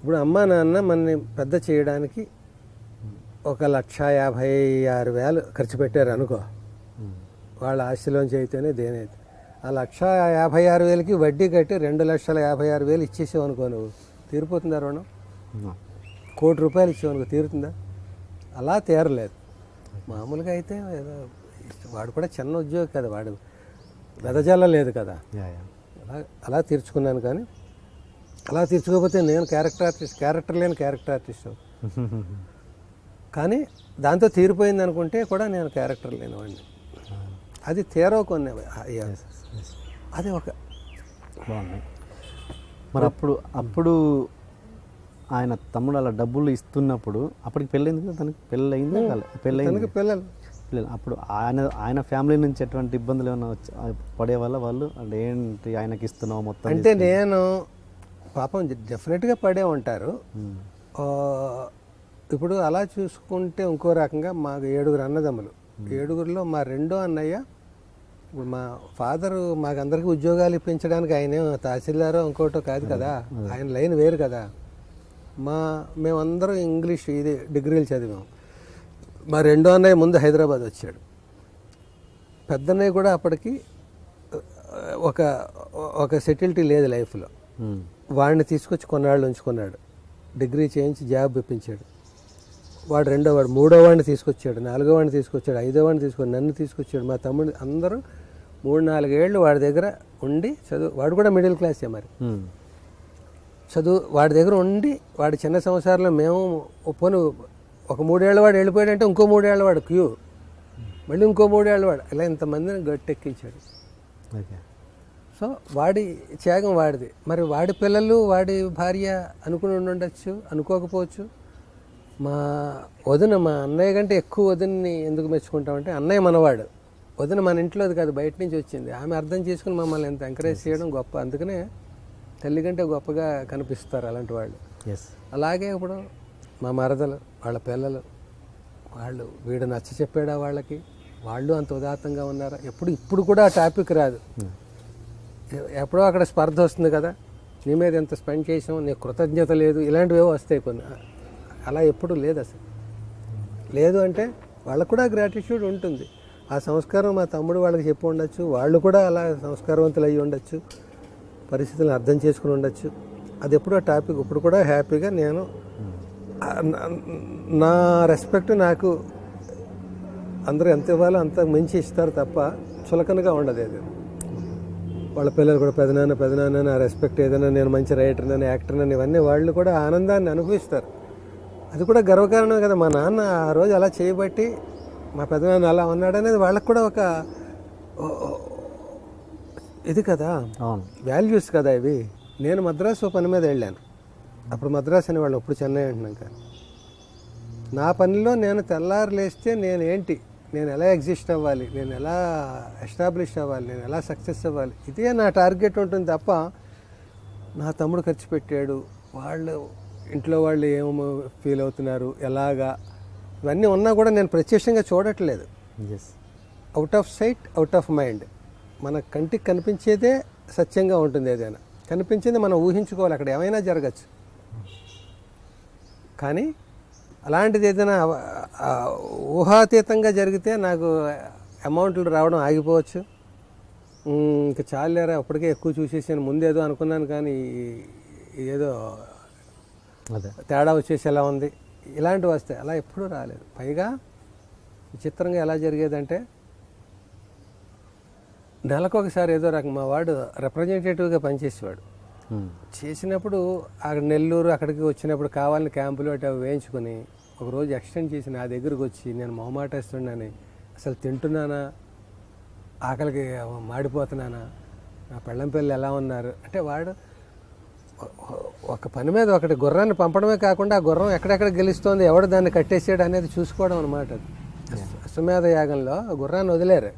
ఇప్పుడు అమ్మా నాన్న మనని పెద్ద చేయడానికి ఒక లక్ష యాభై ఆరు వేలు ఖర్చు పెట్టారు అనుకో. వాళ్ళ ఆస్తిలోంచి అయితేనే దేనైతే. ఆ లక్ష యాభై ఆరు వేలకి వడ్డీ కట్టి రెండు లక్షల యాభై ఆరు వేలు ఇచ్చేసావు అనుకో నువ్వు. తీరిపోతుందా రుణం? కోటి రూపాయలు ఇచ్చావు అనుకో తీరుతుందా? అలా తీరలేదు. మామూలుగా అయితే ఏదో వాడు కూడా చిన్న ఉద్యోగి కదా వాడు వెదజల్ల లేదు కదా అలా అలా తీర్చుకున్నాను కానీ అలా తీర్చుకోకపోతే నేను క్యారెక్టర్ ఆర్టిస్ట్ క్యారెక్టర్ లేని క్యారెక్టర్ ఆర్టిస్ట్ కానీ దాంతో తీరిపోయింది అనుకుంటే కూడా నేను క్యారెక్టర్ లేనివాడిని. అది తీరవ కొన్ని. అది ఒక బాగుంది. మరి అప్పుడు అప్పుడు ఆయన తమ్ముడు అలా డబ్బులు ఇస్తున్నప్పుడు అప్పటికి పెళ్ళైంది కదా తనకి? పెళ్ళయింది తనకి పిల్లలు పిల్లలు అప్పుడు ఆయన ఆయన ఫ్యామిలీ నుంచి ఎటువంటి ఇబ్బందులు ఏమైనా వచ్చి పడే వల్ల వాళ్ళు? అంటే ఏంటి ఆయనకి ఇస్తున్నావు మొత్తం అంటే నేను పాపం డెఫినెట్గా పడే ఉంటారు. ఇప్పుడు అలా చూసుకుంటే ఇంకో రకంగా మాకు ఏడుగురు అన్నదమ్ములు. ఏడుగురిలో మా రెండో అన్నయ్య ఇప్పుడు మా ఫాదరు మాకందరికీ ఉద్యోగాలు ఇప్పించడానికి ఆయనే తహసీల్దారో ఇంకోటో కాదు కదా. ఆయన లైన్ వేరు కదా. మా మేమందరం ఇంగ్లీష్ ఇది డిగ్రీలు చదివాం. మా రెండో అన్నయ్య ముందు హైదరాబాద్ వచ్చాడు. పెద్దన్నయ్య కూడా అప్పటికి ఒక ఒక సెటిల్టీ లేదు లైఫ్లో. వాడిని తీసుకొచ్చి కొన్నాళ్ళు ఉంచుకున్నాడు. డిగ్రీ చేయించి జాబ్ ఇప్పించాడు. వాడు రెండో వాడు మూడో వాడిని తీసుకొచ్చాడు నాలుగో వాడిని తీసుకొచ్చాడు ఐదో వాడిని తీసుకొని నన్ను తీసుకొచ్చాడు మా తమ్ముడు అందరూ మూడు నాలుగేళ్ళు వాడి దగ్గర ఉండి చదువు వాడు కూడా మిడిల్ క్లాసే మరి. చదువు వాడి దగ్గర ఉండి వాడి చిన్న సంవత్సరాల్లో మేము పోను ఒక మూడేళ్ళ వాడు వెళ్ళిపోయాడంటే ఇంకో మూడేళ్ళ వాడు క్యూ. మళ్ళీ ఇంకో మూడేళ్ళ వాడు. ఇలా ఇంతమందిని గట్టెక్కించాడు. ఓకే. సో వాడి త్యాగం వాడిది. మరి వాడి పిల్లలు వాడి భార్య అనుకుని ఉండొచ్చు అనుకోకపోవచ్చు. మా వదిన మా అన్నయ్య కంటే ఎక్కువ వదిన్ని ఎందుకు మెచ్చుకుంటామంటే అన్నయ్య మనవాడు. వదిన మన ఇంట్లోది కాదు బయట నుంచి వచ్చింది. ఆమె అర్థం చేసుకుని మమ్మల్ని ఎంత ఎంకరేజ్ చేయడం గొప్ప. అందుకనే తల్లి కంటే గొప్పగా కనిపిస్తారు అలాంటి వాళ్ళు. ఎస్ అలాగే ఇప్పుడు మా మరదలు వాళ్ళ పిల్లలు వాళ్ళు వీడు నచ్చ చెప్పాడా వాళ్ళకి? వాళ్ళు అంత ఉదాత్తంగా ఉన్నారా? ఎప్పుడు ఇప్పుడు కూడా ఆ టాపిక్ రాదు. ఎ- ఎప్పుడో అక్కడ స్పర్ధ వస్తుంది కదా. నీ మీద ఎంత స్పెండ్ చేసాం నీ కృతజ్ఞత లేదు. ఇలాంటివేవో వస్తాయి కొన్ని. అలా ఎప్పుడు లేదు అసలు. లేదు అంటే వాళ్ళకు కూడా గ్రాటిట్యూడ్ ఉంటుంది. ఆ సంస్కారం మా తమ్ముడు వాళ్ళకి చెప్పి ఉండొచ్చు. వాళ్ళు కూడా అలా సంస్కారవంతులు అయ్యి ఉండొచ్చు. పరిస్థితులను అర్థం చేసుకుని ఉండొచ్చు. అది ఎప్పుడో టాపిక్ ఇప్పుడు కూడా హ్యాపీగా నేను నా- నా రెస్పెక్ట్ నాకు అందరూ ఎంత ఇవ్వాలో అంత మించి ఇస్తారు తప్ప చులకనగా ఉండదు అది. వాళ్ళ పిల్లలు కూడా పెదనాన్న పెదనాన్న నా రెస్పెక్ట్ ఏదైనా నేను మంచి రైటర్నని యాక్టర్నని ఇవన్నీ వాళ్ళు కూడా ఆనందాన్ని అనుభవిస్తారు. అది కూడా గర్వకారణం కదా. మా నాన్న ఆ రోజు అలా చేయబట్టి మా పెదనాన్న అలా ఉన్నాడు అనేది వాళ్ళకు కూడా ఒక ఇది కదా. వాల్యూస్ కదా ఇవి. నేను మద్రాసు పని మీద వెళ్ళాను. అప్పుడు మద్రాసు అని వాళ్ళు ఇప్పుడు చెన్నై అంటున్నాం కానీ. నా పనిలో నేను తెల్లారు లేస్తే నేను ఏంటి? నేను ఎలా ఎగ్జిస్ట్ అవ్వాలి? నేను ఎలా ఎస్టాబ్లిష్ అవ్వాలి? నేను ఎలా సక్సెస్ అవ్వాలి? ఇదే నా టార్గెట్ ఉంటుంది తప్ప నా తమ్ముడు ఖర్చు పెట్టాడు. వాళ్ళు ఇంట్లో వాళ్ళు ఏమో ఫీల్ అవుతున్నారు? ఎలాగా? ఇవన్నీ ఉన్నా కూడా నేను ప్రత్యక్షంగా చూడట్లేదు. Out of sight out of mind మన కంటికి కనిపించేదే సత్యంగా ఉంటుంది ఏదైనా. కనిపించింది మనం ఊహించుకోవాలి. అక్కడ ఏమైనా జరగచ్చు. కానీ అలాంటిది ఏదైనా ఊహాతీతంగా జరిగితే నాకు అమౌంట్లు రావడం ఆగిపోవచ్చు. ఇంకా చాలేరా అప్పటికే ఎక్కువ చూసేసాను. ముందేదో అనుకున్నాను కానీ ఏదో అదే. తేడా వచ్చేసి ఎలా ఉంది? ఇలాంటివి వస్తాయి అలా ఎప్పుడూ రాలేదు. పైగా విచిత్రంగా ఎలా జరిగేదంటే నెలకు ఒకసారి ఏదో రకం మా వాడు రిప్రజెంటేటివ్గా పనిచేసేవాడు. చేసినప్పుడు అక్కడ నెల్లూరు అక్కడికి వచ్చినప్పుడు కావాలని క్యాంపులు అటు అవి వేయించుకొని ఒకరోజు ఎక్స్టెండ్ చేసి నా దగ్గరకు వచ్చి నేను మొహమాటేస్తున్నానని అసలు తింటున్నానా? ఆకలికి మాడిపోతున్నానా? నా పెళ్ళం పిల్లలు ఎలా ఉన్నారు? అంటే వాడు ఒక పని మీద ఒకటి గుర్రాన్ని పంపడమే కాకుండా ఆ గుర్రం ఎక్కడెక్కడ గెలుస్తోంది ఎవడు దాన్ని కట్టేసాడు అనేది చూసుకోవడం అనమాట అశ్వమేధ యాగంలో ఆ గుర్రాన్ని వదిలేరు.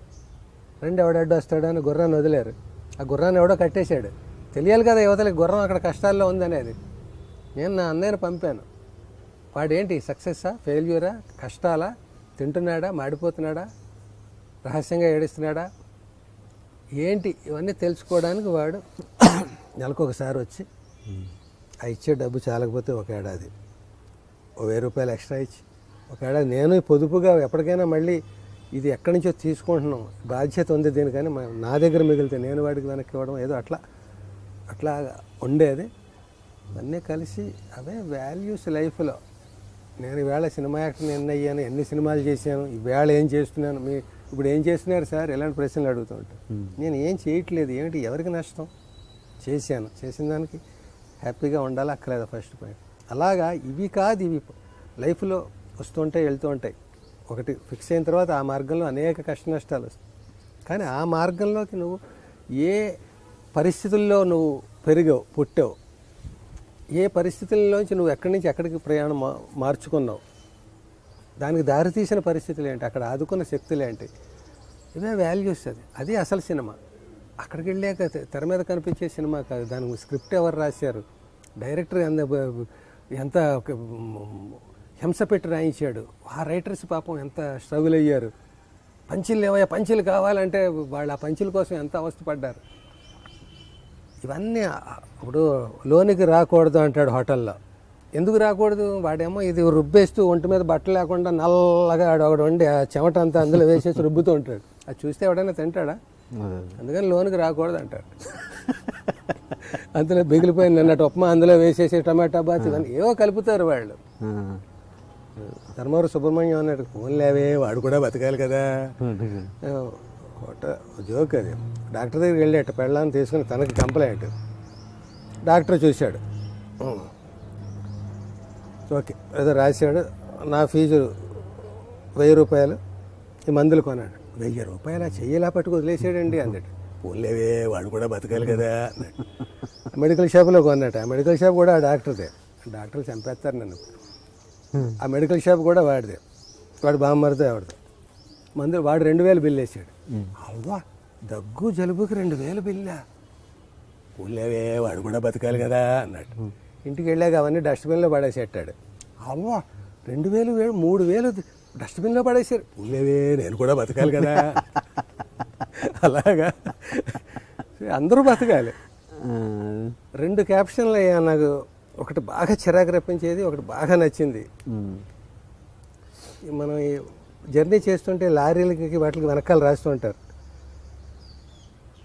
రెండు ఎవడడ్డు వస్తాడని గుర్రాన్ని వదిలేరు. ఆ గుర్రాన్ని ఎవడో కట్టేశాడు. తెలియాలి కదా యువతలకి గుర్రం అక్కడ కష్టాల్లో ఉందనేది నేను నా అన్నయ్యని పంపాను. వాడేంటి సక్సెస్సా ఫెయిల్యూరా కష్టాలా తింటున్నాడా మాడిపోతున్నాడా రహస్యంగా ఏడుస్తున్నాడా? ఏంటి ఇవన్నీ తెలుసుకోవడానికి వాడు నెలకు ఒకసారి వచ్చి ఆ ఇచ్చే డబ్బు చాలకపోతే ఒక ఏడాది. ఓ వెయ్యి రూపాయలు ఎక్స్ట్రా ఇచ్చి ఒక ఏడాది. నేను పొదుపుగా ఎప్పటికైనా మళ్ళీ ఇది ఎక్కడి నుంచో తీసుకుంటున్నాం. బాధ్యత ఉంది దీనికని నా దగ్గర మిగిలితే నేను వాడికి వెనక్కి ఇవ్వడం ఏదో అట్లా. అట్లా ఉండేది. అన్నీ కలిసి అవే వాల్యూస్ లైఫ్లో నేను ఈవేళ సినిమా యాక్టర్ ఎన్ని అయ్యాను ఎన్ని సినిమాలు చేశాను ఈవేళ ఏం చేస్తున్నాను మీ ఇప్పుడు ఏం చేస్తున్నారు సార్? ఇలాంటి ప్రశ్నలు అడుగుతూ ఉంటాను నేను ఏం చేయట్లేదు ఏమిటి ఎవరికి నష్టం? చేశాను. చేసిన దానికి హ్యాపీగా ఉండాలి అక్కర్లేదు ఫస్ట్ పాయింట్ అలాగా ఇవి కాదు ఇవి. లైఫ్లో వస్తుంటాయి వెళ్తూ ఉంటాయి. ఒకటి ఫిక్స్ అయిన తర్వాత ఆ మార్గంలో అనేక కష్ట నష్టాలు వస్తాయి. కానీ ఆ మార్గంలోకి నువ్వు ఏ పరిస్థితుల్లో నువ్వు పెరిగావు పుట్టావు. ఏ పరిస్థితుల్లోంచి నువ్వు ఎక్కడి నుంచి ఎక్కడికి ప్రయాణం మా- మార్చుకున్నావు? దానికి దారితీసిన పరిస్థితులు ఏంటి? అక్కడ ఆదుకున్న శక్తులు ఏంటి? ఇవే వాల్యూస్ అది అది అసలు సినిమా. అక్కడికి వెళ్ళాక తెర మీద కనిపించే సినిమా కాదు. దానికి స్క్రిప్ట్ ఎవరు రాశారు? డైరెక్టర్ ఎంత ఎంత హింస పెట్టి రాయించాడు? ఆ రైటర్స్ పాపం ఎంత స్ట్రగుల్ అయ్యారు? పంచులు ఏమయ్యా పంచులు కావాలంటే వాళ్ళు ఆ పంచుల కోసం ఎంత అవస్థపడ్డారు? ఇవన్నీ ఇప్పుడు లోనికి రాకూడదు అంటాడు హోటల్లో. ఎందుకు రాకూడదు? వాడేమో ఇది రుబ్బేస్తూ ఒంటి మీద బట్టలు లేకుండా నల్లగా ఆడు ఒకడు వండి ఆ చెమట అంతా అందులో వేసేసి రుబ్బుతూ ఉంటాడు. అది చూస్తే ఎవడైనా తింటాడా? అదే. అందుకని లోనికి రాకూడదు అంటాడు. అందులో మిగిలిపోయిన నిన్నటి ఉప్మా అందులో వేసేసి టమాటా బాత్ ఇవన్నీ ఏవో కలుపుతారు వాళ్ళు. ధర్మవరం సుబ్రహ్మణ్యం అన్నాడు ఫోన్ లేవే వాడు కూడా బతకాలి కదా. హోట జోక్ అది. డాక్టర్ దగ్గరికి వెళ్ళేట పెళ్ళాన్ని తీసుకుని తనకి కంప్లైంట్ డాక్టర్ చూశాడు. ఓకే. ఏదో రాశాడు. నా ఫీజు వెయ్యి రూపాయలు. ఈ మందులు కొన్నాడు. వెయ్యి రూపాయలు ఆ చెయ్యిలా పట్టుకు వదిలేసాడండి అన్నాడు పోలేవే వాడు కూడా బతకాలి కదా మెడికల్ షాప్లో కొన్నట్టు ఆ మెడికల్ షాప్ కూడా ఆ డాక్టర్దే. డాక్టర్లు చంపేస్తారు నన్ను. ఆ మెడికల్ షాప్ కూడా వాడిదే. వాడు బామ్మరిదే వాడిదే మందు వాడు రెండు వేలు బిల్లు వేసాడు అవ్వా దగ్గు జలుబుకి రెండు వేలు బిల్లా. ఊళ్ళేవే వాడు కూడా బతకాలి కదా అన్నాడు. ఇంటికి వెళ్ళాక అవన్నీ డస్ట్బిన్లో పడేసేటాడు అవ్వా రెండు వేలు వేలు మూడు వేలు డస్ట్బిన్లో పడేసారు. ఊళ్ళేవే నేను కూడా బతకాలి కదా. అలాగా. అందరూ బతకాలి. రెండు క్యాప్షన్లు అయ్యా నాకు ఒకటి బాగా చిరాకు రప్పించేది ఒకటి బాగా నచ్చింది. మనం జర్నీ చేస్తుంటే లారీలకి వాటికి వెనకాల రాస్తూ ఉంటారు.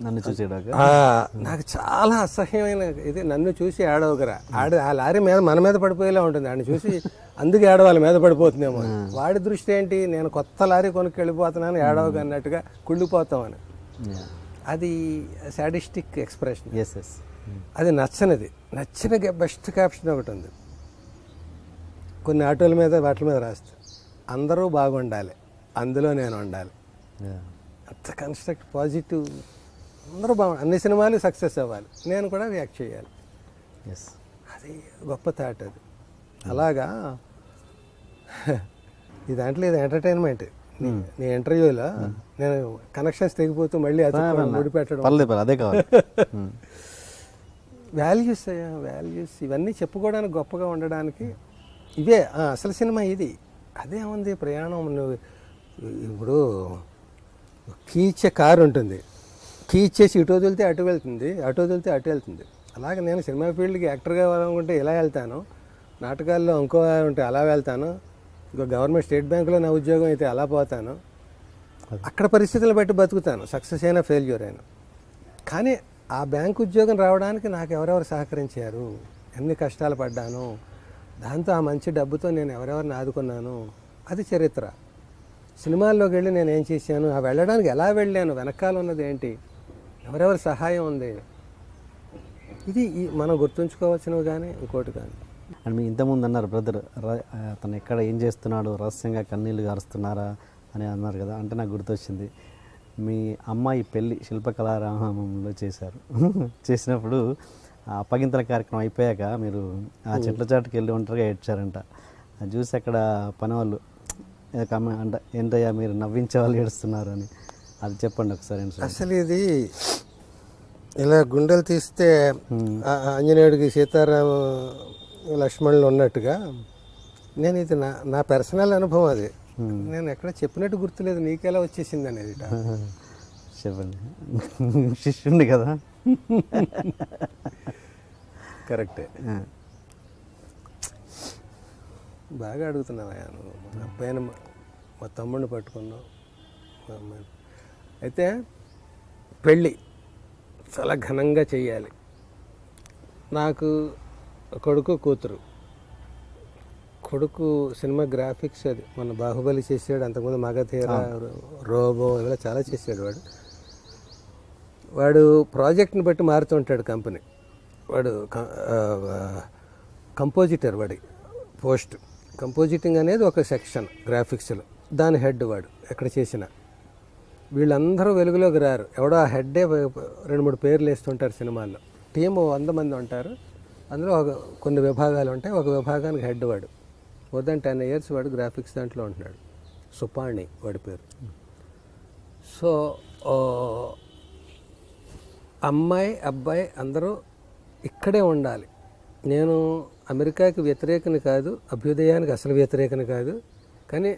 నన్ను చూసేడాక ఆ, నాకు చాలా అసహ్యమైన ఇది. నన్ను చూసి ఏడవగరా ఆడ ఆ లారీ మీద మన మీద పడిపోయేలా ఉంటుంది. ఆయన చూసి అందుకే ఏడవాళ్ళ మీద పడిపోతుందేమో. వాడి దృష్టి ఏంటి? నేను కొత్త లారీ కొనుక్కి వెళ్ళిపోతున్నాను ఏడవగా అన్నట్టుగా కుళ్ళిపోతామని అది సాడిస్టిక్ ఎక్స్ప్రెషన్. ఎస్ ఎస్ అది నచ్చనిది. నచ్చిన బెస్ట్ క్యాప్షన్ ఒకటి ఉంది. కొన్ని ఆటోల మీద వాటి మీద రాస్తా. అందరూ బాగుండాలి. అందులో నేను ఉండాలి. అంత కన్స్ట్రక్ట్ పాజిటివ్ అందరూ బాగు అన్ని సినిమాలు సక్సెస్ అవ్వాలి. నేను కూడా రియాక్ట్ చేయాలి. ఎస్ అది గొప్ప థాట్ అది. అలాగా ఈ దాంట్లో ఇది ఎంటర్టైన్మెంట్ నీ ఇంటర్వ్యూలో నేను కనెక్షన్స్ తెగిపోతూ మళ్ళీ అది ముడిపెట్టడం. అదే కావాలి. ఉమ్. వాల్యూస్ అయ్యా వాల్యూస్ ఇవన్నీ చెప్పుకోవడానికి గొప్పగా ఉండడానికి ఇవే అసలు సినిమా ఇది. అదే ఉంది ప్రయాణం. నువ్వు ఇప్పుడు కీచే కారు ఉంటుంది. కీచేసి ఇటు వదిలితే అటు వెళ్తుంది అటు వదిలితే అటు వెళ్తుంది. అలాగే నేను సినిమా ఫీల్డ్కి యాక్టర్గా వెళ్ళాలనుకుంటే ఇలా వెళ్తాను. నాటకాల్లో ఇంకో ఉంటే అలా వెళ్తాను. ఇంకో గవర్నమెంట్ స్టేట్ బ్యాంకులో నా ఉద్యోగం అయితే అలా పోతాను. అక్కడ పరిస్థితులను బట్టి బతుకుతాను. సక్సెస్ అయినా ఫెయిల్యూర్ అయినా. కానీ ఆ బ్యాంకు ఉద్యోగం రావడానికి నాకు ఎవరెవరు సహకరించారు? ఎన్ని కష్టాలు పడ్డాను? దాంతో ఆ మంచి డబ్బుతో నేను ఎవరెవరిని ఆదుకున్నాను? అది చరిత్ర. సినిమాల్లోకి వెళ్ళి నేను ఏం చేశాను? ఆ వెళ్ళడానికి ఎలా వెళ్ళాను? వెనకాల ఉన్నది ఏంటి? ఎవరెవరి సహాయం ఉంది? ఇది మనం గుర్తుంచుకోవాల్సినవి కానీ ఇంకోటి కానీ అండ్ మీ ఇంతకుముందు అన్నారు బ్రదర్ అతను ఎక్కడ ఏం చేస్తున్నాడు? రహస్యంగా కన్నీళ్ళు గారుస్తున్నారా? అని అన్నారు కదా అంటే నాకు గుర్తొచ్చింది. మీ అమ్మాయి పెళ్ళి శిల్పకళారామంలో చేశారు. చేసినప్పుడు అప్పగింతల కార్యక్రమం అయిపోయాక మీరు ఆ చెట్ల చాటుకి వెళ్ళి ఒంటరిగా ఏడ్చారంట. అది చూసి అక్కడ పని వాళ్ళు ఏదో కమ- అంట ఏంటయ్యా మీరు నవ్వించే వాళ్ళు ఏడుస్తున్నారు అని. అది చెప్పండి ఒకసారి అసలు ఇది ఇలా గుండెలు తీస్తే ఆంజనేయుడికి సీతారామ లక్ష్మణులు ఉన్నట్టుగా నేను ఇది నా నా పర్సనల్ అనుభవం అది. నేను ఎక్కడ చెప్పినట్టు గుర్తులేదు. నీకెలా వచ్చేసింది అనేది. చెప్పండి. శిష్యుండి కదా. కరెక్టే. బాగా అడుగుతున్నావా నువ్వు. మా అబ్బాయిని మా- తమ్ముడిని పట్టుకున్నావు. మా అమ్మాయిని అయితే పెళ్ళి చాలా ఘనంగా చెయ్యాలి. నాకు కొడుకు కూతురు. కొడుకు సినిమా గ్రాఫిక్స్ అది. మన బాహుబలి చేసాడు అంతకుముందు మగధీర రోబో ఇలా చాలా చేసాడు వాడు. వాడు ప్రాజెక్ట్ని బట్టి మారుతుంటాడు కంపెనీ. వాడు కంపోజిటర్ వాడి పోస్ట్. కంపోజిటింగ్ అనేది ఒక సెక్షన్ గ్రాఫిక్స్లో. దాని హెడ్ వాడు ఎక్కడ చేసిన. వీళ్ళందరూ వెలుగులోకి రారు. ఎవడో ఆ హెడ్డే రెండు మూడు పేర్లు వేస్తుంటారు సినిమాల్లో. టీము వంద మంది ఉంటారు. అందులో ఒక కొన్ని విభాగాలు ఉంటాయి. ఒక విభాగానికి హెడ్ వాడు. మోర్ టెన్ ఇయర్స్ వాడు గ్రాఫిక్స్ దాంట్లో ఉంటున్నాడు. సుపాణి వాడి పేరు. సో అమ్మాయి అబ్బాయి అందరూ ఇక్కడే ఉండాలి. నేను అమెరికాకి వ్యతిరేకని కాదు అభ్యుదయానికి అసలు వ్యతిరేకని కాదు కానీ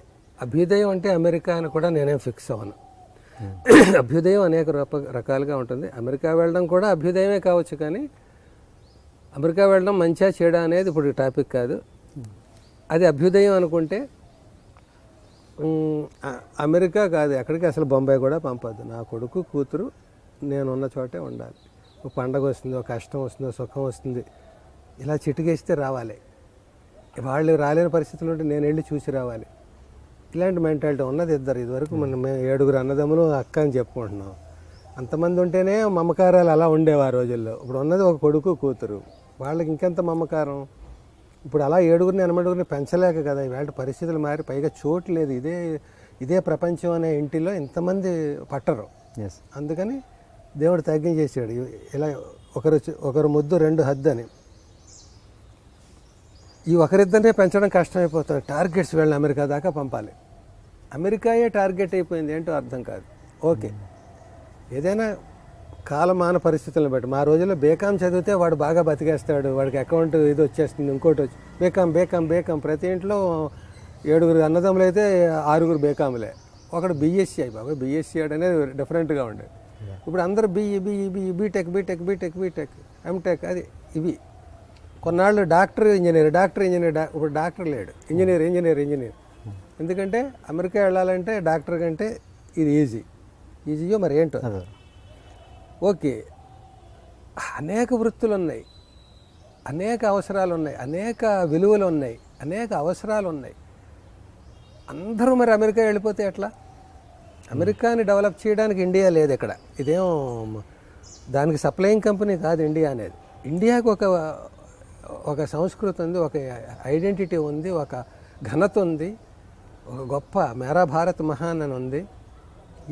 అభ్యుదయం అంటే అమెరికా అని కూడా నేనేం ఫిక్స్ అవ్వను. అభ్యుదయం అనేక రూప రకాలుగా ఉంటుంది. అమెరికా వెళ్ళడం కూడా అభ్యుదయమే కావచ్చు కానీ అమెరికా వెళ్ళడం మంచిగా చేయడం అనేది ఇప్పుడు టాపిక్ కాదు. అది అభ్యుదయం అనుకుంటే అమెరికా కాదు ఎక్కడికి అసలు బొంబాయి కూడా పంపద్దు. నా కొడుకు కూతురు నేను ఉన్న చోటే ఉండాలి. ఒక పండగ వస్తుంది కష్టం వస్తుంది సుఖం వస్తుంది. ఇలా చిటికేస్తే రావాలి. వాళ్ళు రాలేని పరిస్థితులు ఉంటే నేను వెళ్ళి చూసి రావాలి. ఇలాంటి మెంటాలిటీ ఉన్నది ఇద్దరు. ఇదివరకు మనం మేము ఏడుగురు అన్నదమ్ములు అక్క అని చెప్పుకుంటున్నాం. అంతమంది ఉంటేనే మమకారాలు అలా ఉండేవి ఆ రోజుల్లో. ఇప్పుడు ఉన్నది ఒక కొడుకు కూతురు. వాళ్ళకి ఇంకెంత మమకారం? ఇప్పుడు అలా ఏడుగురిని ఎనమడుగురిని పెంచలేక కదా ఇవాళ పరిస్థితులు మారి పైగా చోటు లేదు. ఇదే ఇదే ప్రపంచం అనే ఇంటిలో ఇంతమంది పట్టరు. అందుకని దేవుడు తగ్గించేసాడు ఇలా ఒకరు ఒకరు ముద్దు రెండు హద్దు అని ఈ ఒకరిద్దరినే పెంచడం కష్టమైపోతుంది. టార్గెట్స్ వెళ్ళిన అమెరికా దాకా పంపాలి. అమెరికాయే టార్గెట్ అయిపోయింది ఏంటో అర్థం కాదు. ఓకే. ఏదైనా కాలమాన పరిస్థితులను బట్టి. మా రోజుల్లో బేకాం చదివితే వాడు బాగా బతికేస్తాడు. వాడికి అకౌంట్ ఇది వచ్చేస్తుంది ఇంకోటి వచ్చి బేకాం బేకాం బేకాం. ప్రతి ఇంట్లో ఏడుగురు అన్నదమ్ములు అయితే ఆరుగురు బేకాములే. ఒకడు బీఎస్సీ అయి బాబు బీఎస్సీ అనేది డిఫరెంట్గా ఉండేది ఇప్పుడు అందరూ BE BE BE BTech BTech BTech BTech MTech అది ఇవి. కొన్నాళ్ళు డాక్టర్ ఇంజనీర్ డాక్టర్ ఇంజనీర్ డా ఇప్పుడు డాక్టర్ లేడు. Engineer engineer engineer. ఎందుకంటే అమెరికా వెళ్ళాలంటే డాక్టర్ కంటే ఇది ఈజీ. ఈజీయో మరి ఏంటో. ఓకే. అనేక వృత్తులు ఉన్నాయి అనేక అవసరాలు ఉన్నాయి అనేక విలువలు ఉన్నాయి అనేక అవసరాలు ఉన్నాయి అందరూ మరి అమెరికా వెళ్ళిపోతే ఎట్లా? అమెరికాని డెవలప్ చేయడానికి ఇండియా లేదు ఇక్కడ. ఇదేం దానికి సప్లయింగ్ కంపెనీ కాదు ఇండియా అనేది. ఇండియాకు ఒక ఒక సంస్కృతి ఉంది ఒక ఐడెంటిటీ ఉంది ఒక ఘనత ఉంది ఒక గొప్ప మేరా భారత్ మహాన్ అని ఉంది.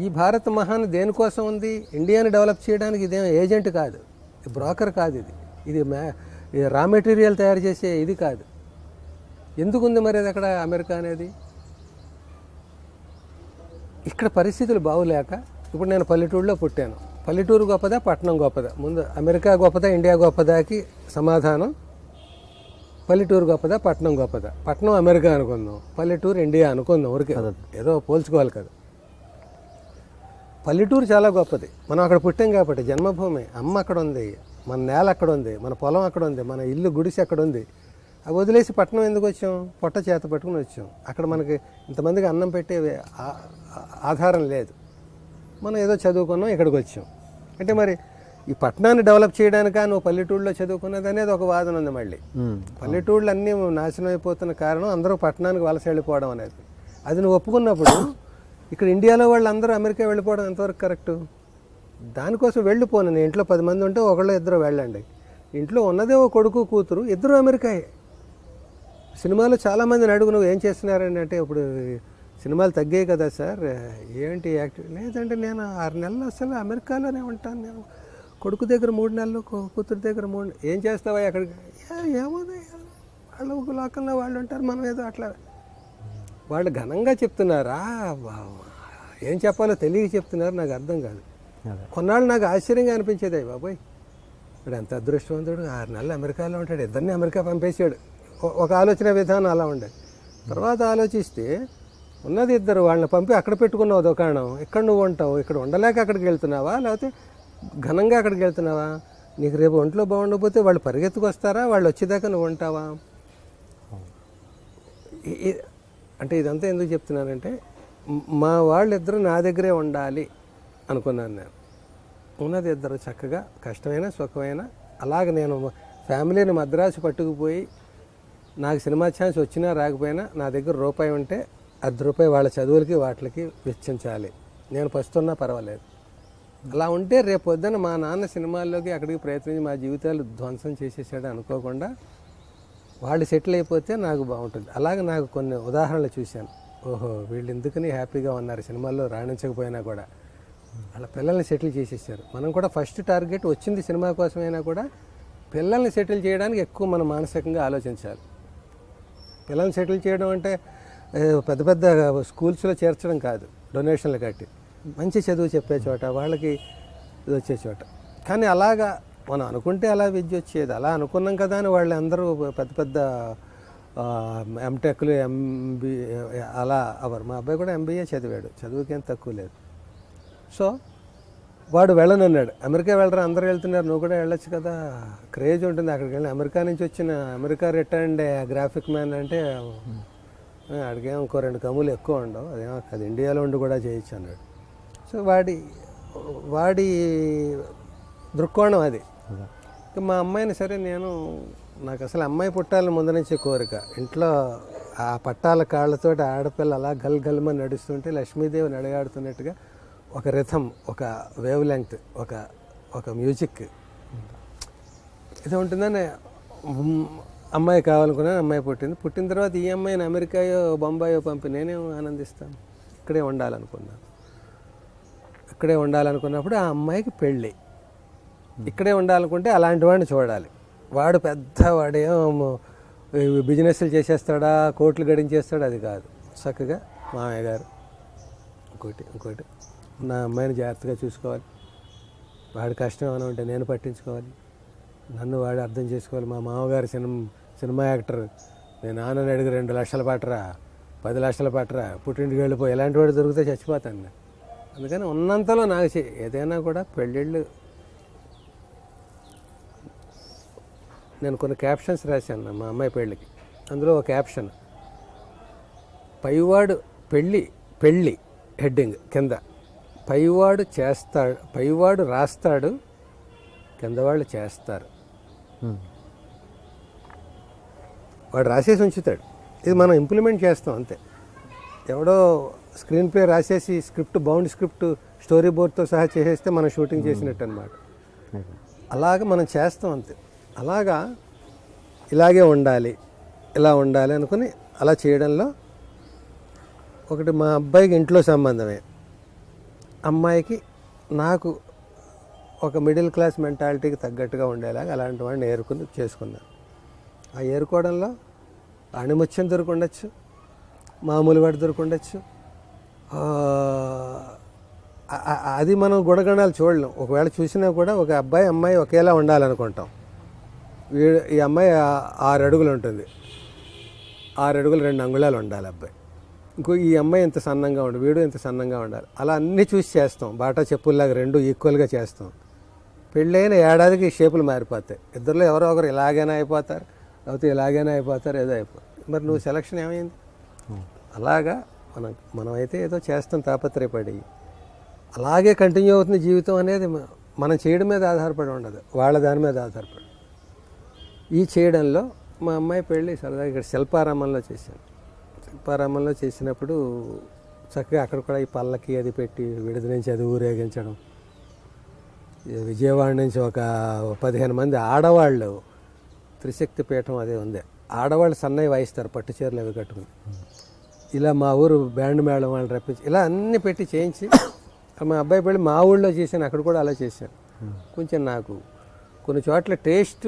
ఈ భారత్ మహాన్ దేనికోసం ఉంది? ఇండియాని డెవలప్ చేయడానికి ఇదేం ఏజెంట్ కాదు. బ్రోకర్ కాదు ఇది. ఇది మే రా మెటీరియల్ తయారు చేసే ఇది కాదు. ఎందుకు ఉంది మరి అది అక్కడ అమెరికా అనేది? ఇక్కడ పరిస్థితులు బాగులేక ఇప్పుడు నేను పల్లెటూరులో పుట్టాను. పల్లెటూరు గొప్పదా పట్టణం గొప్పదా. ముందు అమెరికా గొప్పదా ఇండియా గొప్పదాకి సమాధానం పల్లెటూరు గొప్పదా పట్టణం గొప్పదా. పట్టణం అమెరికా అనుకుందాం పల్లెటూరు ఇండియా అనుకుందాం ఊరికే. ఏదో పోల్చుకోవాలి కదా. పల్లెటూరు చాలా గొప్పది. మనం అక్కడ పుట్టాం కాబట్టి జన్మభూమి అమ్మ అక్కడ ఉంది మన నేల అక్కడ ఉంది మన పొలం అక్కడ ఉంది మన ఇల్లు గుడిసె అక్కడ ఉంది అవి వదిలేసి పట్టణం ఎందుకు వచ్చాం? పొట్ట చేత పట్టుకుని వచ్చాం. అక్కడ మనకి ఇంతమందికి అన్నం పెట్టే ఆధారం లేదు. మనం ఏదో చదువుకున్నాం ఇక్కడికి వచ్చాం. అంటే మరి ఈ పట్టణాన్ని డెవలప్ చేయడానికా నువ్వు పల్లెటూరులో చదువుకున్నది అనేది ఒక వాదన ఉంది మళ్ళీ. పల్లెటూళ్ళు అన్నీ నాశనం అయిపోతున్న కారణం అందరూ పట్టణానికి వలస వెళ్ళిపోవడం అనేది. అది నువ్వు ఒప్పుకున్నప్పుడు ఇక్కడ ఇండియాలో వాళ్ళు అందరూ అమెరికా వెళ్ళిపోవడం ఎంతవరకు కరెక్టు? దానికోసం వెళ్ళిపోను నేను ఇంట్లో పది మంది ఉంటే ఒకళ్ళు ఇద్దరు వెళ్ళండి. ఇంట్లో ఉన్నదే ఓ కొడుకు కూతురు ఇద్దరు అమెరికాయే. సినిమాలో చాలామందిని అడుగు నువ్వు ఏం చేస్తున్నారని? అంటే ఇప్పుడు సినిమాలు తగ్గాయి కదా సార్. ఏంటి యాక్టివ్ లేదంటే నేను ఆరు నెలలు అసలు అమెరికాలోనే ఉంటాను నేను. కొడుకు దగ్గర మూడు నెలలు కూతురు దగ్గర మూడు ఏం చేస్తావా అక్కడికి "ఏ- ఏమోదే వాళ్ళు ఒక లోకంలో వాళ్ళు ఉంటారు మనం ఏదో అట్లా. వాళ్ళు ఘనంగా చెప్తున్నారా? ఏం చెప్పాలో తెలియ చెప్తున్నారు నాకు అర్థం కాదు. కొన్నాళ్ళు నాకు ఆశ్చర్యంగా అనిపించేది అయ్య బాబోయ్. ఇప్పుడు ఎంత అదృష్టవంతుడు. ఆరు నెలలు అమెరికాలో ఉంటాడు ఇద్దరిని అమెరికా పంపేశాడు. ఒక ఆలోచన విధానం అలా ఉండేది తర్వాత ఆలోచిస్తే ఉన్నది ఇద్దరు వాళ్ళని పంపి అక్కడ పెట్టుకున్నావు దుకాణం. ఇక్కడ నువ్వు ఉంటావు? ఇక్కడ ఉండలేక అక్కడికి వెళ్తున్నావా? లేకపోతే ఘనంగా అక్కడికి వెళ్తున్నావా? నీకు రేపు ఒంట్లో బాగుండకపోతే వాళ్ళు పరిగెత్తుకు వస్తారా వాళ్ళు వచ్చేదాకా నువ్వు ఉంటావా? అంటే ఇదంతా ఎందుకు చెప్తున్నానంటే మా వాళ్ళిద్దరూ నా దగ్గరే ఉండాలి అనుకున్నాను నేను. ఉన్నది ఇద్దరు చక్కగా కష్టమైన సుఖమైన అలాగ నేను ఫ్యామిలీని మద్రాసు పట్టుకుపోయి నాకు సినిమా ఛాన్స్ వచ్చినా రాకపోయినా నా దగ్గర రూపాయి ఉంటే అర్ధ రూపాయి వాళ్ళ చదువులకి వాటికి వెచ్చించాలి. నేను పస్తున్నా పర్వాలేదు. అలా ఉంటే రేపు పొద్దున మా నాన్న సినిమాల్లోకి అక్కడికి ప్రయత్నించి మా జీవితాలు ధ్వంసం చేసేసాడు అనుకోకుండా వాళ్ళు సెటిల్ అయిపోతే నాకు బాగుంటుంది. అలాగే నాకు కొన్ని ఉదాహరణలు చూశాను. ఓహో వీళ్ళు ఎందుకని హ్యాపీగా ఉన్నారు? సినిమాల్లో రాణించకపోయినా కూడా. వాళ్ళ పిల్లల్ని సెటిల్ చేసేసారు. మనం కూడా ఫస్ట్ టార్గెట్ వచ్చింది సినిమా కోసమైనా కూడా పిల్లల్ని సెటిల్ చేయడానికి ఎక్కువ మనం మానసికంగా ఆలోచించాలి. పిల్లల్ని సెటిల్ చేయడం అంటే పెద్ద పెద్ద స్కూల్స్లో చేర్చడం కాదు. డొనేషన్లు కట్టి. మంచి చదువు చెప్పే చోట వాళ్ళకి ఇది వచ్చే చోట. కానీ అలాగా మనం అనుకుంటే అలా విద్య వచ్చేది. అలా అనుకున్నాం కదా అని వాళ్ళు అందరూ పెద్ద పెద్ద ఎంటెక్లు ఎంబీ అలా అవరు మా అబ్బాయి కూడా ఎంబీఏ చదివాడు. చదువుకేం తక్కువ లేదు. సో వాడు వెళ్ళనన్నాడు. అమెరికా వెళ్ళరా? అందరూ వెళ్తున్నారు. నువ్వు కూడా వెళ్ళొచ్చు కదా. క్రేజ్ ఉంటుంది. అక్కడికి వెళ్ళి అమెరికా నుంచి వచ్చిన అమెరికా రిటర్న్డ్ గ్రాఫిక్ మ్యాన్ అంటే అడిగేం ఇంకో రెండు కమ్ములు ఎక్కువ ఉండవు. అదేమో అది ఇండియాలో ఉండి కూడా చేయొచ్చు అన్నాడు. సో వాడి వాడి దృక్కోణం అది. ఇక మా అమ్మాయిని సరే నేను నాకు అసలు అమ్మాయి పుట్టాలని ముందు నుంచి కోరిక. ఇంట్లో ఆ పట్టాల కాళ్ళతోటి ఆడపిల్ల అలా గల్ గల్మని నడుస్తుంటే లక్ష్మీదేవి నడగాడుతున్నట్టుగా ఒక రిథం ఒక వేవ్ లెంగ్త్ ఒక ఒక మ్యూజిక్ ఇది ఉంటుందని అమ్మాయి కావాలనుకున్నాను అమ్మాయి పుట్టింది. పుట్టిన తర్వాత ఈ అమ్మాయిని అమెరికాయో బొంబాయో పంపి నేనే ఆనందిస్తాను. ఇక్కడే ఉండాలనుకున్నాను ఇక్కడే ఉండాలనుకున్నప్పుడు ఆ అమ్మాయికి పెళ్ళి. ఇక్కడే ఉండాలనుకుంటే అలాంటి వాడిని చూడాలి. వాడు పెద్ద వాడేమో బిజినెస్లు చేసేస్తాడా కోట్లు గడించేస్తాడా అది కాదు. చక్కగా మామయ్య గారు ఇంకోటి ఇంకోటి. నా అమ్మాయిని జాగ్రత్తగా చూసుకోవాలి. వాడి కష్టం ఏమైనా ఉంటే నేను పట్టించుకోవాలి. నన్ను వాడు అర్థం చేసుకోవాలి. మా మామగారు సినిమా సినిమా యాక్టర్. నేను నాన్నని అడిగి రెండు లక్షలు పట్టరా పది లక్షల పట్టరా పుట్టింటికి వెళ్ళిపోయి ఎలాంటి వాడు దొరికితే చచ్చిపోతాను. నేను అందుకని ఉన్నంతలో నాకు ఏదైనా కూడా పెళ్ళిళ్ళు. నేను కొన్ని క్యాప్షన్స్ రాశాను మా అమ్మాయి పెళ్ళికి. అందులో ఒక క్యాప్షన్ పైవాడు పెళ్ళి పెళ్ళి హెడ్డింగ్ కింద. పైవాడు చేస్తాడు పైవాడు రాస్తాడు కింద వాళ్ళు చేస్తారు. వాడు రాసేసి ఉంచుతాడు. ఇది మనం ఇంప్లిమెంట్ చేస్తాం అంతే. ఎవడో స్క్రీన్ ప్లే రాసేసి స్క్రిప్ట్ బౌండ్ స్క్రిప్ట్ స్టోరీ బోర్డ్తో సహా చేసేస్తే మనం షూటింగ్ చేసినట్టు అనమాట. అలాగ మనం చేస్తాం అంతే. అలాగా ఇలాగే ఉండాలి ఇలా ఉండాలి అనుకుని అలా చేయడంలో ఒకటి మా అబ్బాయికి ఇంట్లో సంబంధమే. అమ్మాయికి నాకు ఒక మిడిల్ క్లాస్ మెంటాలిటీకి తగ్గట్టుగా ఉండేలాగా అలాంటి వాడిని ఏరుకుని చేసుకున్నాను. ఆ ఏరుకోవడంలో అణిముత్యం దొరకుండొచ్చు మామూలు వాటి దొరకుండొచ్చు. అది మనం గుణగణాలు చూడలేం. ఒకవేళ చూసినా కూడా ఒక అబ్బాయి అమ్మాయి ఒకేలా ఉండాలనుకుంటాం. వీడు ఈ అమ్మాయి ఆరు అడుగులు ఉంటుంది. ఆరు అడుగులు రెండు అంగుళాలు ఉండాలి అబ్బాయి. ఇంకో ఈ అమ్మాయి ఇంత సన్నంగా ఉండాలి వీడు ఇంత సన్నంగా ఉండాలి. అలా అన్నీ చూసి చేస్తాం. బాటా చెప్పుల్లాగా రెండు ఈక్వల్గా చేస్తాం. పెళ్ళైన ఏడాదికి షేపులు మారిపోతాయి. ఇద్దరిలో ఎవరో ఒకరు ఇలాగైనా అయిపోతారు. లేకపోతే ఇలాగైనా అయిపోతారు ఏదో అయిపోతారు మరి నువ్వు సెలక్షన్ ఏమైంది? అలాగా మనం మనమైతే ఏదో చేస్తాం తాపత్రయపడి. అలాగే కంటిన్యూ అవుతుంది జీవితం అనేది మనం చేయడం మీద ఆధారపడి ఉండదు. వాళ్ళ దాని మీద ఆధారపడి. ఈ చేయడంలో మా అమ్మాయి పెళ్ళి సరదాగా ఇక్కడ శిల్పారామంలో చేశాను. శిల్పారామంలో చేసినప్పుడు చక్కగా అక్కడ కూడా ఈ పల్లకి అది పెట్టి విడుదల నుంచి అది ఊరేగించడం. విజయవాడ నుంచి ఒక పదిహేను మంది ఆడవాళ్ళు త్రిశక్తి పీఠం అదే ఉంది. ఆడవాళ్ళు సన్నయ్య వాయిస్తారు పట్టు చీరలు అవి కట్టుకుని. ఇలా మా ఊరు బ్యాండ్ మేళం వాళ్ళని రప్పించి ఇలా అన్నీ పెట్టి చేయించి మా అబ్బాయి పెళ్ళి మా ఊళ్ళో చేశాను అక్కడ కూడా అలా చేశాను. కొంచెం నాకు కొన్ని చోట్ల టేస్ట్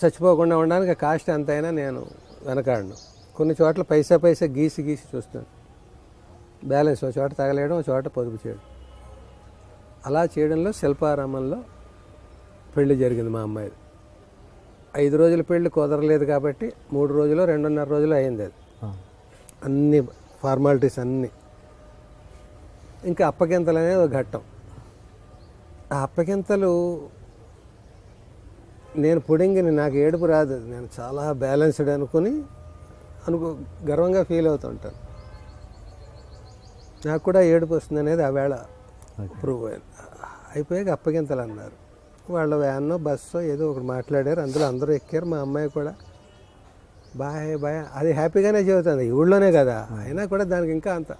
చచ్చిపోకుండా ఉండడానికి కాస్ట్ ఎంతైనా నేను వెనకాడను. కొన్ని చోట్ల పైసా పైసా గీసి గీసి చూస్తాను. బ్యాలెన్స్ ఒక చోట తగలేయడం ఒక చోట పొదుపు చేయడం. అలా చేయడంలో శిల్పారామంలో పెళ్ళి జరిగింది మా అమ్మాయిది. ఐదు రోజుల పెళ్ళి కుదరలేదు కాబట్టి మూడు రోజులు రెండున్నర రోజులు అయింది అది. అన్ని ఫార్మాలిటీస్ అన్నీ. ఇంకా అప్పగింతలు అనేది ఒక ఘట్టం. ఆ అప్పగింతలు నేను పుడింగిని నాకు ఏడుపు రాదు. నేను చాలా బ్యాలెన్స్డ్ అనుకుని అనుకో గర్వంగా ఫీల్ అవుతుంటాను నాకు కూడా ఏడుపు వస్తుంది అనేది ఆ వేళ ప్రూవ్ అయింది. అయిపోయాక అప్పగింతలు అన్నారు. వాళ్ళ వ్యాన్నో బస్సో ఏదో ఒకటి మాట్లాడారు. అందులో అందరూ ఎక్కారు మా అమ్మాయి కూడా. Bye bye. అది హ్యాపీగానే చెబుతుంది. ఊళ్ళోనే కదా. అయినా కూడా దానికి ఇంకా అంత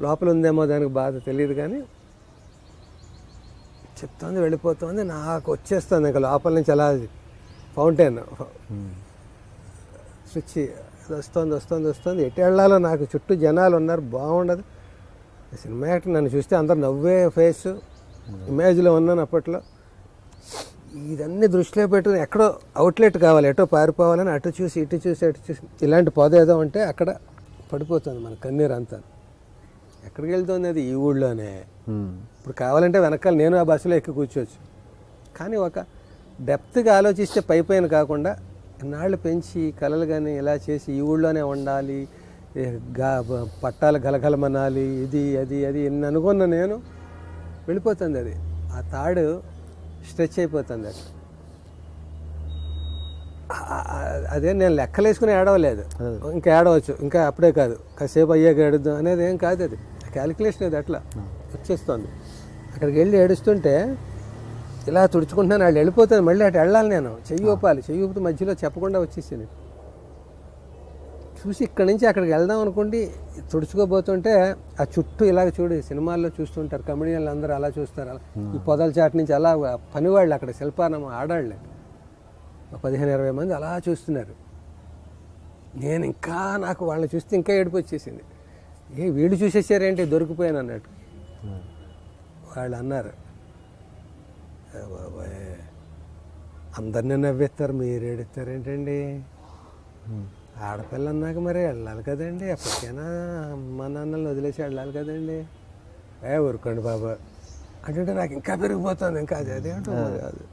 లోపల ఉందేమో దానికి బాధ తెలియదు కానీ చెప్తోంది వెళ్ళిపోతుంది. నాకు వచ్చేస్తుంది ఇంకా లోపల నుంచి అలా ఫౌంటైన్. స్విచ్ వస్తుంది వస్తుంది వస్తుంది. ఎటు వెళ్ళాలో నాకు చుట్టూ జనాలు ఉన్నారు బాగుండదు సినిమా యాక్టర్ నన్ను చూస్తే అందరు నవ్వే ఫేసు. ఇమేజ్లో ఉన్నాను అప్పట్లో. ఇదన్నీ దృష్టిలో పెట్టుకుని ఎక్కడో అవుట్లెట్ కావాలి ఎటో పారిపోవాలని అటు చూసి ఇటు చూసి అటు చూసి. ఇలాంటి పొద ఏదో ఉంటే అక్కడ పడిపోతుంది మన కన్నీరు అంతా ఎక్కడికి వెళ్తుంది అది? ఈ ఊళ్ళోనే. ఇప్పుడు కావాలంటే వెనకాల నేను ఆ బస్సులో ఎక్కి కూర్చోవచ్చు. కానీ ఒక డెప్త్గా ఆలోచిస్తే పై పైన కాకుండా నాళ్ళు పెంచి కలలు కానీ ఇలా చేసి ఈ ఊళ్ళోనే ఉండాలి గా పట్టాలు గలగలమనాలి ఇది అది అది ఎన్ని అనుకున్న నేను వెళ్ళిపోతుంది అది. ఆ తాడు స్ట్రెచ్ అయిపోతుంది అది. అదే నేను లెక్కలేసుకుని ఏడవలేదు. ఇంకా ఏడవచ్చు. ఇంకా అప్పుడే కాదు. కాసేపు అయ్యాక ఏడుద్దాం అనేది ఏం కాదు అది. క్యాలిక్యులేషన్ అది అట్లా వచ్చేస్తుంది. అక్కడికి వెళ్ళి ఏడుస్తుంటే ఇలా తుడుచుకుంటున్నాను. వాళ్ళు వెళ్ళిపోతాను మళ్ళీ అటు వెళ్ళాలి నేను. చెయ్యి ఊపాలి. చెయ్యి ఊపితే మధ్యలో చెప్పకుండా వచ్చేసింది చూసి ఇక్కడి నుంచి అక్కడికి వెళ్దాం అనుకోండి తుడుచుకోబోతుంటే ఆ చుట్టూ ఇలాగ చూడు సినిమాల్లో చూస్తుంటారు కమెడియన్లు అందరూ అలా చూస్తారు. అలా ఈ పొదల చాటు నుంచి అలా పనివాళ్ళు అక్కడ శిల్పానం ఆడాళ్ళే. పదిహేను ఇరవై మంది అలా చూస్తున్నారు. నేను ఇంకా నాకు వాళ్ళని చూస్తే ఇంకా ఏడుపు వచ్చేసింది. ఏ వీళ్ళు చూసేసారేంటి? దొరికిపోయాను అన్నట్టు. ఉమ్. వాళ్ళు అన్నారు "ఏ బాబాయ్ అందరినీ నవ్వేస్తారు మీరు ఏడుస్తారు ఏంటండి ఉమ్. ఆడపిల్ల అన్నాక మరి వెళ్ళాలి కదండి. ఎప్పటికైనా అమ్మ నాన్నల్ని వదిలేసి వెళ్ళాలి కదండి. ఏ ఊరుకోండి బాబా. అంటే నాకు ఇంకా పెరిగిపోతుంది. ఇంకా అది అదేంటో అది.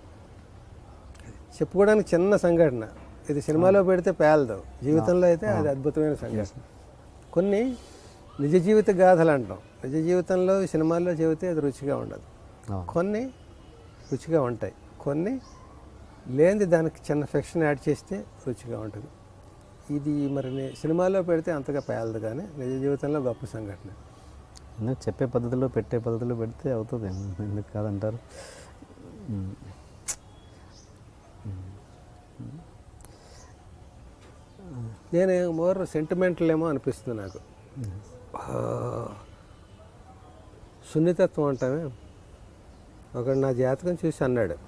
చెప్పుకోవడానికి చిన్న సంఘటన. ఇది సినిమాలో పెడితే పేలదు. జీవితంలో అయితే అది అద్భుతమైన సంఘటన. కొన్ని నిజ జీవిత గాథలు అంటాం. నిజ జీవితంలో సినిమాల్లో చెబితే అది రుచిగా ఉండదు. కొన్ని రుచిగా ఉంటాయి. కొన్ని లేనిది దానికి చిన్న ఫిక్షన్ యాడ్ చేస్తే రుచిగా ఉంటుంది. ఇది మరి సినిమాలో పెడితే అంతగా పేలదు కానీ నిజ జీవితంలో గొప్ప సంఘటన. ఎందుకు చెప్పే పద్ధతిలో పెట్టే పద్ధతిలో పెడితే అవుతుంది. ఎందుకు కాదంటారు. నేను మోర్ సెంటిమెంటల్ ఏమో అనిపిస్తుంది నాకు. సున్నితత్వం అంటామే. ఒకడు నా జాతకం చూసి అన్నాడు.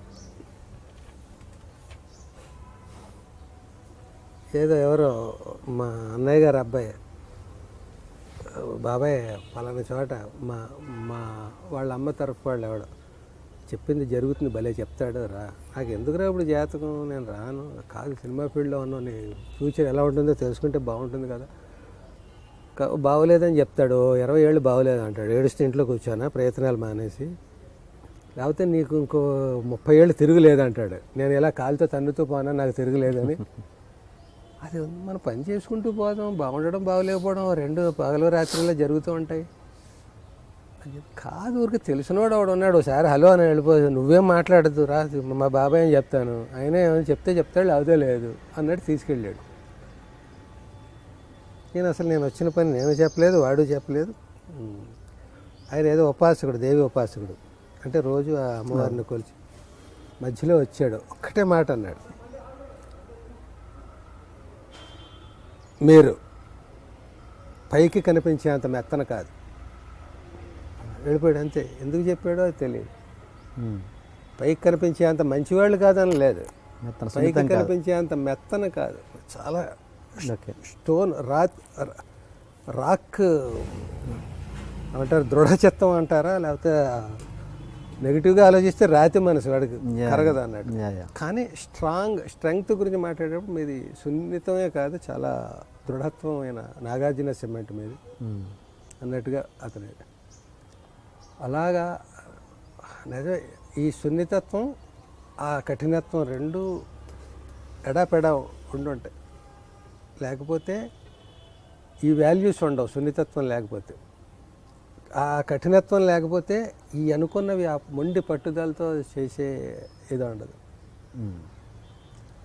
ఏదో ఎవరో మా అన్నయ్య గారు అబ్బాయి. బాబాయ్ పలానా చోట మా మా వాళ్ళ అమ్మ తరఫు వాళ్ళు ఎవడు. చెప్పింది జరుగుతుంది భలే చెప్తాడు రా. నాకు ఎందుకురా ఇప్పుడు జాతకం? నేను రాను. కాదు సినిమా ఫీల్డ్లో ఉన్నాను నీ ఫ్యూచర్ ఎలా ఉంటుందో తెలుసుకుంటే బాగుంటుంది కదా. బాగోలేదని చెప్తాడు. ఇరవై ఏళ్ళు బాగోలేదు అంటాడు. ఏడుస్తూ ఇంట్లో కూర్చోనా? ప్రయత్నాలు మానేసి. లేకపోతే నీకు ఇంకో ముప్పై ఏళ్ళు తిరుగులేదు అంటాడు. నేను ఇలా కాలుతో తన్నుతూ పోనా? నాకు తిరగలేదని. అది మనం పని చేసుకుంటూ పోదాం బాగుండడం బాగలేకపోవడం రెండు పగలు రాత్రిలో జరుగుతూ ఉంటాయి. కాదు ఊరికి తెలిసినవాడు వాడు ఉన్నాడు ఒకసారి హలో అని వెళ్ళిపో నువ్వేం మాట్లాడద్దు రా మా బాబాయ్ అని చెప్తాను. ఆయన ఏమైనా చెప్తే చెప్తాడు లేకపోతే లేదు అన్నట్టు తీసుకెళ్ళాడు. నేను అసలు నేను వచ్చిన పని నేను చెప్పలేదు వాడు చెప్పలేదు. ఆయన ఏదో ఉపాసకుడు దేవి ఉపాసకుడు. అంటే రోజు ఆ అమ్మవారిని కొలిచి మధ్యలో వచ్చాడు ఒక్కటే మాట అన్నాడు. మీరు పైకి కనిపించే అంత మెత్తన కాదు. వెళ్ళిపోయాడు అంతే. ఎందుకు చెప్పాడో అది తెలియదు. పైకి కనిపించే అంత మంచివాళ్ళు కాదని లేదు. పైకి సున్నితం కాదు. కనిపించే అంత మెత్తన కాదు. చాలా స్టోన్ రా రాక్ ఏమంటారు దృఢచిత్తం అంటారా? లేకపోతే నెగిటివ్గా ఆలోచిస్తే రాతి మనసు వాడికి. కరగదు అన్నట్టు. కానీ స్ట్రాంగ్ స్ట్రెంగ్త్ గురించి మాట్లాడేటప్పుడు మీది సున్నితమే కాదు చాలా దృఢత్వమైన నాగార్జున సిమెంట్ మీది. అన్నట్టుగా అతని అలాగా నిజమే ఈ సున్నితత్వం ఆ కఠినత్వం రెండు ఎడాపెడా ఉండుంటాయి. లేకపోతే ఈ వాల్యూస్ ఉండవు సున్నితత్వం లేకపోతే. ఆ కఠినత్వం లేకపోతే ఈ అనుకున్నవి ఆ మొండి పట్టుదలతో చేసే ఇది ఉండదు.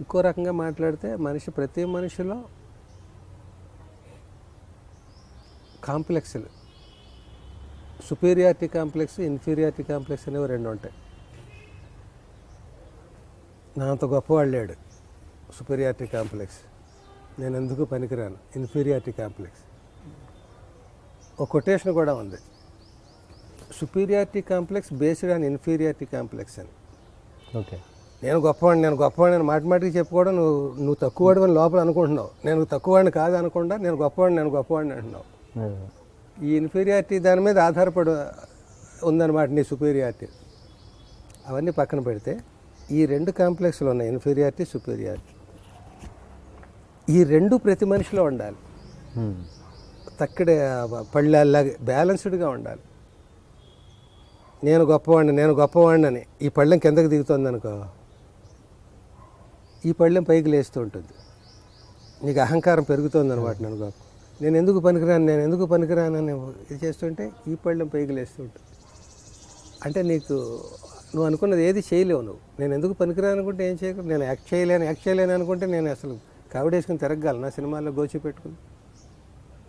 ఇంకో రకంగా మాట్లాడితే మనిషి ప్రతి మనిషిలో కాంప్లెక్స్లు సుపీరియారిటీ కాంప్లెక్స్ ఇన్ఫీరియారిటీ కాంప్లెక్స్ అనేవి రెండు ఉంటాయి. నా అంత గొప్పవాడు లేడు సుపీరియారిటీ కాంప్లెక్స్. నేను ఎందుకు పనికిరాను? Inferiority complex. ఒక కొటేషన్ కూడా ఉంది. Superiority complex based on inferiority complex అని. ఓకే నేను గొప్పవాడిని నేను గొప్పవాడిని అని మాటి మాటికి చెప్పుకోవడం నువ్వు నువ్వు తక్కువవాడు అని లోపల అనుకుంటున్నావు. నేను తక్కువవాడిని కాదు అనకుండా నేను గొప్పవాడిని నేను గొప్పవాడిని అంటున్నావు. ఈ ఇన్ఫీరియారిటీ దాని మీద ఆధారపడి ఉందన్నమాట నీ సుపీరియారిటీ అవన్నీ పక్కన పెడితే ఈ రెండు కాంప్లెక్స్లు ఉన్నాయి ఇన్ఫీరియారిటీ సుపీరియారిటీ ఈ రెండు ప్రతి మనిషిలో ఉండాలి. హ్మ్. తక్కడే పళ్ళల్లాగా బ్యాలెన్స్డ్గా ఉండాలి. నేను గొప్పవాడిని నేను గొప్పవాడిని అని. ఈ పళ్ళెం కిందకి దిగుతుంది అనుకో. ఈ పళ్ళెం పైకి లేస్తూ ఉంటుంది. నీకు అహంకారం పెరుగుతుంది అనమాట నేను గొప్ప. నేను ఎందుకు పనికిరాను నేను ఎందుకు పనికిరాను అని ఇది చేస్తుంటే ఈ పళ్ళెం పైకి లేస్తూ ఉంటుంది. అంటే నీకు నువ్వు అనుకున్నది ఏది చేయలేవు నువ్వు. నేను ఎందుకు పనికిరాను అనుకుంటే ఏం చేయకు? నేను యాక్ట్ చేయలేను యాక్ట్ చేయలేను అనుకుంటే నేను అసలు కావిడేసుకుని తిరగగలను నా సినిమాల్లో గోచి పెట్టుకుని.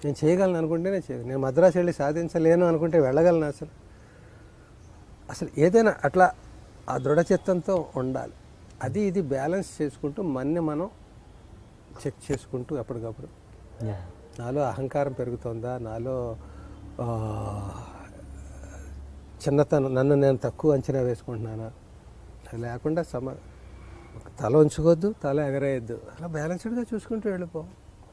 నేను చేయగలను అనుకుంటే నేను చేయగలను నేను మద్రాసు వెళ్ళి సాధించలేను అనుకుంటే వెళ్ళగలను అసలు. అసలు ఏదైనా అట్లా ఆ దృఢచిత్తంతో ఉండాలి. అది ఇది బ్యాలెన్స్ చేసుకుంటూ మన్ని మనం చెక్ చేసుకుంటూ ఎప్పటికప్పుడు. నాలో అహంకారం పెరుగుతుందా? నాలో చిన్నతనం నన్ను నేను తక్కువ అంచనా వేసుకుంటున్నానా? అది లేకుండా సమ తల ఉంచుకోవద్దు తల ఎగరేయద్దు. అలా బ్యాలెన్స్డ్గా చూసుకుంటూ వెళ్ళిపో.